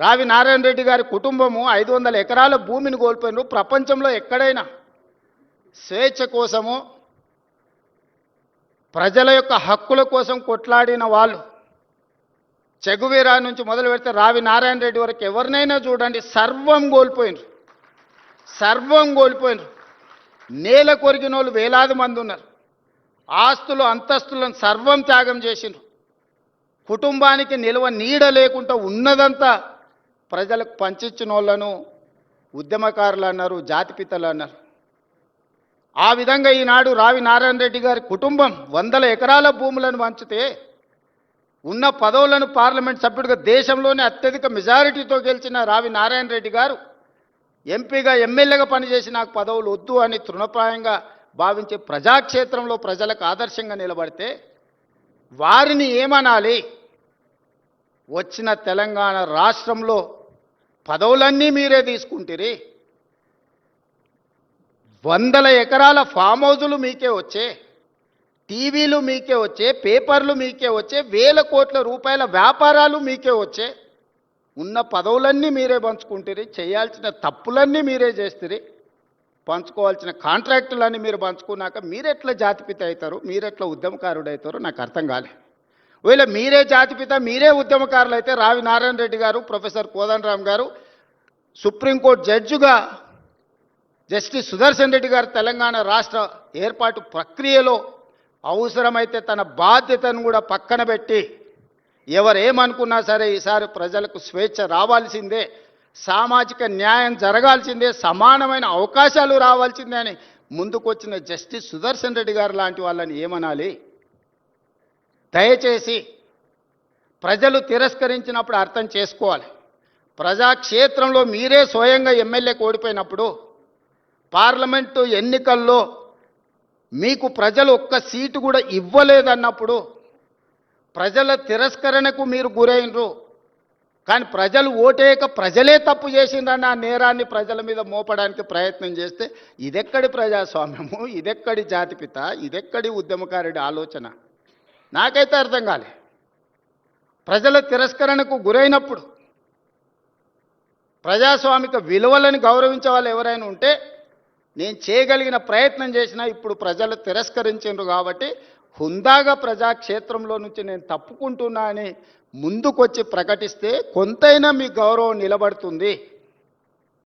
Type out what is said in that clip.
రావి నారాయణ రెడ్డి గారి కుటుంబము ఐదు వందల ఎకరాల భూమిని కోల్పోయినారు. ప్రపంచంలో ఎక్కడైనా స్వేచ్ఛ కోసము ప్రజల యొక్క హక్కుల కోసం కొట్లాడిన వాళ్ళు చెగువీరా నుంచి మొదలు పెడితే రావి నారాయణ రెడ్డి వరకు ఎవరినైనా చూడండి సర్వం కోల్పోయినరు. సర్వం కోల్పోయినరు. నేల కొరిగిన వాళ్ళు వేలాది మంది ఉన్నారు. ఆస్తులు అంతస్తులను సర్వం త్యాగం చేసిండ్రు. కుటుంబానికి నిల్వ నీడ లేకుండా ఉన్నదంతా ప్రజలకు పంచిచ్చిన వాళ్ళను ఉద్యమకారులు అన్నారు జాతిపితలు అన్నారు ఆ విధంగా ఈనాడు రావి నారాయణ రెడ్డి గారి కుటుంబం వందల ఎకరాల భూములను పంచితే ఉన్న పదవులను పార్లమెంట్ సభ్యుడిగా దేశంలోనే అత్యధిక మెజారిటీతో గెలిచిన రావి నారాయణ రెడ్డి గారు ఎంపీగా ఎమ్మెల్యేగా పనిచేసి నాకు పదవులు వద్దు అని తృణప్రాయంగా భావించే ప్రజాక్షేత్రంలో ప్రజలకు ఆదర్శంగా నిలబడితే వారిని ఏమనాలి? వచ్చిన తెలంగాణ రాష్ట్రంలో పదవులన్నీ మీరే తీసుకుంటారు. వందల ఎకరాల ఫామ్ హౌజులు మీకే వచ్చే టీవీలు మీకే వచ్చే పేపర్లు మీకే వచ్చే వేల కోట్ల రూపాయల వ్యాపారాలు మీకే వచ్చే ఉన్న పదవులన్నీ మీరే పంచుకుంటారు చేయాల్సిన తప్పులన్నీ మీరే చేస్తారు పంచుకోవాల్సిన కాంట్రాక్టులన్నీ మీరు పంచుకున్నాక మీరెట్లా జాతిపిత అవుతారు మీరెట్లా ఉద్యమకారుడు అవుతారో నాకు అర్థం కాలే. ఒకవేళ మీరే జాతిపిత మీరే ఉద్యమకారులు అయితే రావి నారాయణ రెడ్డి గారు ప్రొఫెసర్ కోదండరామ్ గారు సుప్రీంకోర్టు జడ్జిగా జస్టిస్ సుదర్శన్ రెడ్డి గారు తెలంగాణ రాష్ట్ర ఏర్పాటు ప్రక్రియలో అవసరమైతే తన బాధ్యతను కూడా పక్కన పెట్టి ఎవరేమనుకున్నా సరే ఈసారి ప్రజలకు స్వేచ్ఛ రావాల్సిందే సామాజిక న్యాయం జరగాల్సిందే సమానమైన అవకాశాలు రావాల్సిందే అని ముందుకొచ్చిన జస్టిస్ సుదర్శన్ రెడ్డి గారు లాంటి వాళ్ళని ఏమనాలి? దయచేసి ప్రజలు తిరస్కరించినప్పుడు అర్థం చేసుకోవాలి. ప్రజాక్షేత్రంలో మీరే స్వయంగా ఎమ్మెల్యే ఓడిపోయినప్పుడు పార్లమెంటు ఎన్నికల్లో మీకు ప్రజలు ఒక్క సీటు కూడా ఇవ్వలేదన్నప్పుడు ప్రజల తిరస్కరణకు మీరు గురైనరు. కానీ ప్రజలు ఓటేయక ప్రజలే తప్పు చేసిండ్రన్న ఆ నేరాన్ని ప్రజల మీద మోపడానికి ప్రయత్నం చేస్తే ఇదెక్కడి ప్రజాస్వామ్యము? ఇదెక్కడి జాతిపిత? ఇదెక్కడి ఉద్యమకారుడి ఆలోచన? నాకైతే అర్థం కాలే. ప్రజల తిరస్కరణకు గురైనప్పుడు ప్రజాస్వామిక విలువలను గౌరవించే వాళ్ళు ఎవరైనా ఉంటే నేను చేయగలిగిన ప్రయత్నం చేసినా ఇప్పుడు ప్రజలు తిరస్కరించారు కాబట్టి హుందాగా ప్రజాక్షేత్రంలో నుంచి నేను తప్పుకుంటున్నా అని ముందుకొచ్చి ప్రకటిస్తే కొంతైనా మీ గౌరవం నిలబడుతుంది.